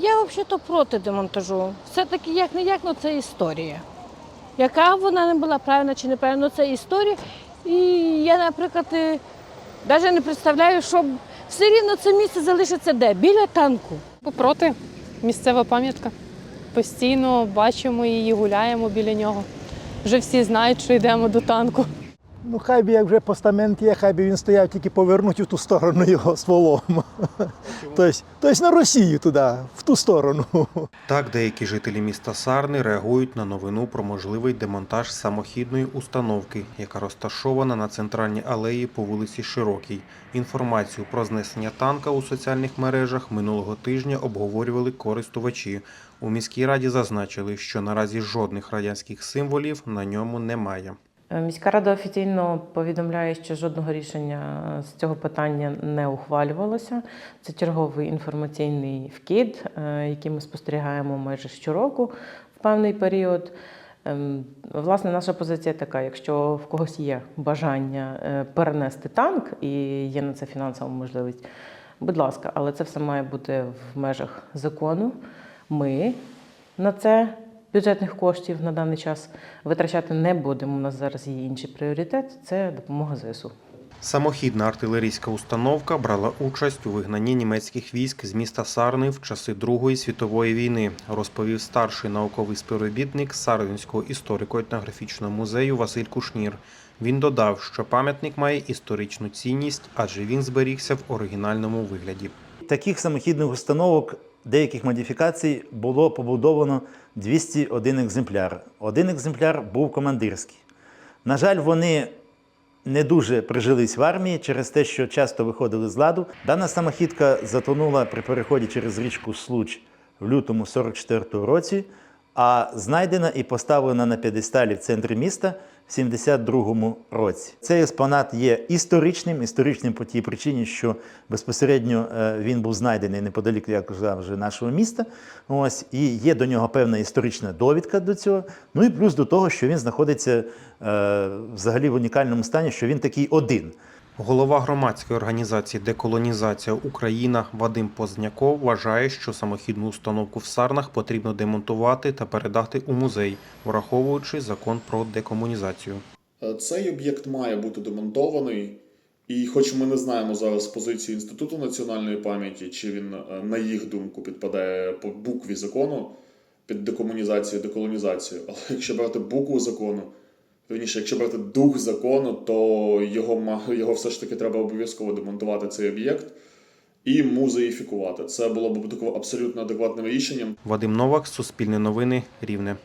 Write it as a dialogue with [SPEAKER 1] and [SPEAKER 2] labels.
[SPEAKER 1] Я взагалі проти демонтажу. Все-таки як не як, ну це історія. Яка б вона не була правильна чи неправильна, ну це історія. І я, наприклад, навіть не представляю, що все рівно це місце залишиться де? Біля танку.
[SPEAKER 2] Проти місцева пам'ятка. Постійно бачимо її, гуляємо біля нього. Вже всі знають, що йдемо до танку.
[SPEAKER 3] Ну, хай би як вже постамент є, хай би він стояв тільки повернути в ту сторону його стволом. Тобто, тобто на Росію туди, в ту сторону.
[SPEAKER 4] Так, деякі жителі міста Сарни реагують на новину про можливий демонтаж самохідної установки, яка розташована на центральній алеї по вулиці Широкій. Інформацію про знесення танка у соціальних мережах минулого тижня обговорювали користувачі. У міській раді зазначили, що наразі жодних радянських символів на ньому немає.
[SPEAKER 5] Е, Міська рада офіційно повідомляє, що жодного рішення е, з цього питання не ухвалювалося. Це черговий інформаційний вкид, е, який ми спостерігаємо майже щороку в певний період. Ем, Власне, наша позиція така: якщо в когось є бажання перенести танк і є на це фінансова можливість, будь ласка, але це все має бути в межах закону. Ми на це бюджетних коштів на даний час витрачати не будемо. У нас зараз є інший пріоритет це допомога ЗСУ.
[SPEAKER 4] Самохідна артилерійська установка брала участь у вигнанні німецьких військ з міста Сарни в часи Другої світової війни, розповів старший науковий співробітник Сарненського історико-етнографічного музею Василь Кушнір. Він додав, що пам'ятник має історичну цінність, адже він зберігся в оригінальному вигляді.
[SPEAKER 6] Таких самохідних установок деяких модифікацій було побудовано 201 екземпляр. Один екземпляр був командирський. На жаль, вони не дуже прижились в армії через те, що часто виходили з ладу. Дана самохідка затонула при переході через річку Случ в лютому 44-го році, а знайдена і поставлена на п'єдесталі в центрі міста 72-му році. Цей експонат є історичним, історичним по тій причині, що безпосередньо е, він був знайдений неподалік, як казав, вже нашого міста. Ось і є до нього певна історична довідка до цього. Ну і плюс до того, що він знаходиться е, взагалі в унікальному стані, що він такий один.
[SPEAKER 4] Голова громадської організації Деколонізація Україна Вадим Позняков вважає, що самохідну установку в Сарнах потрібно демонтувати та передати у музей, враховуючи закон про декомунізацію.
[SPEAKER 7] Е, Цей об'єкт має бути демонтований, і хоч ми не знаємо зараз позицію Інституту національної пам'яті, чи він, е, на їх думку, підпадає по букві закону під декомунізацію, деколонізацію, але якщо брати букву закону, вірніше, якщо брати дух закону, то його, його все ж таки треба обов'язково демонтувати цей об'єкт і музеїфікувати. Це було б абсолютно адекватним рішенням.
[SPEAKER 4] Вадим Новак, Суспільне новини, Рівне.